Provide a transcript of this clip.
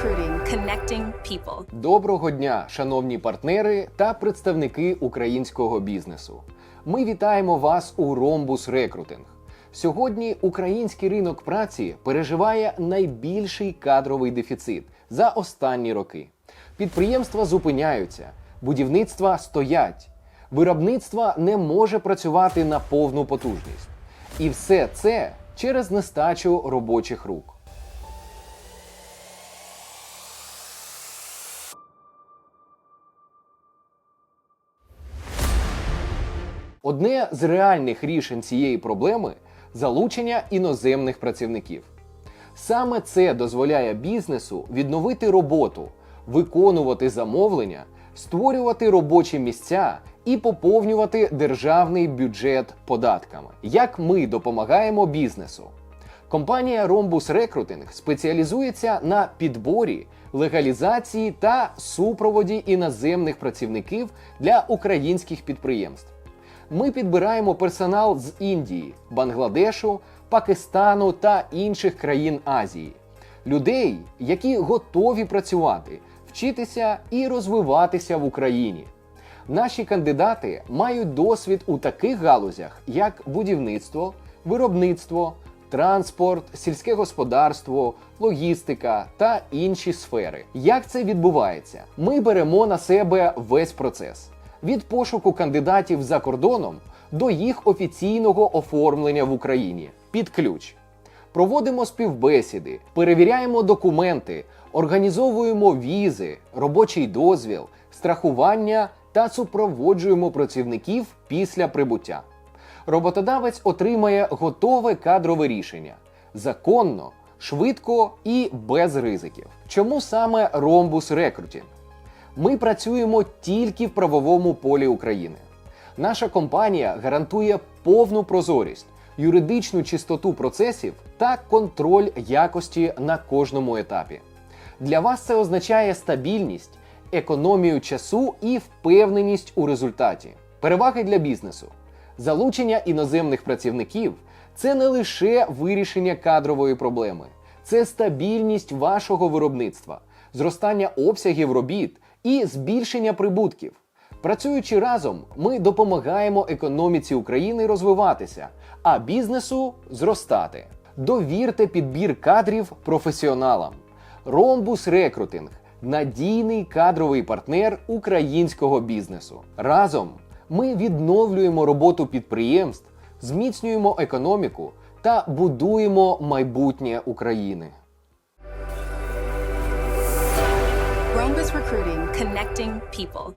Recruiting, connecting people. Доброго дня, шановні партнери та представники українського бізнесу. Ми вітаємо вас у Ромбус Рекрутинг. Сьогодні український ринок праці переживає найбільший кадровий дефіцит за останні роки. Підприємства зупиняються, будівництва стоять, виробництво не може працювати на повну потужність. І все це через нестачу робочих рук. Одне з реальних рішень цієї проблеми залучення іноземних працівників. Саме це дозволяє бізнесу відновити роботу, виконувати замовлення, створювати робочі місця і поповнювати державний бюджет податками. Як ми допомагаємо бізнесу? Компанія Rhombus Recruiting спеціалізується на підборі, легалізації та супроводі іноземних працівників для українських підприємств. Ми підбираємо персонал з Індії, Бангладешу, Пакистану та інших країн Азії, людей, які готові працювати, вчитися і розвиватися в Україні. Наші кандидати мають досвід у таких галузях, як будівництво, виробництво, транспорт, сільське господарство, логістика та інші сфери. Як це відбувається? Ми беремо на себе весь процес від пошуку кандидатів за кордоном до їх офіційного оформлення в Україні під ключ. Проводимо співбесіди, перевіряємо документи, організовуємо візи, робочий дозвіл, страхування та супроводжуємо працівників після прибуття. Роботодавець отримає готове кадрове рішення законно, швидко і без ризиків. Чому саме Ромбус Рекрутінг? Ми працюємо тільки в правовому полі України. Наша компанія гарантує повну прозорість, юридичну чистоту процесів та контроль якості на кожному етапі. Для вас це означає стабільність, економію часу і впевненість у результаті. Переваги для бізнесу. Залучення іноземних працівників це не лише вирішення кадрової проблеми, це стабільність вашого виробництва, зростання обсягів робіт і збільшення прибутків. Працюючи разом, ми допомагаємо економіці України розвиватися, а бізнесу зростати. Довірте підбір кадрів професіоналам. Ромбус Рекрутинг надійний кадровий партнер українського бізнесу. Разом ми відновлюємо роботу підприємств, зміцнюємо економіку та будуємо майбутнє України. Rhombus Recruiting, connecting people.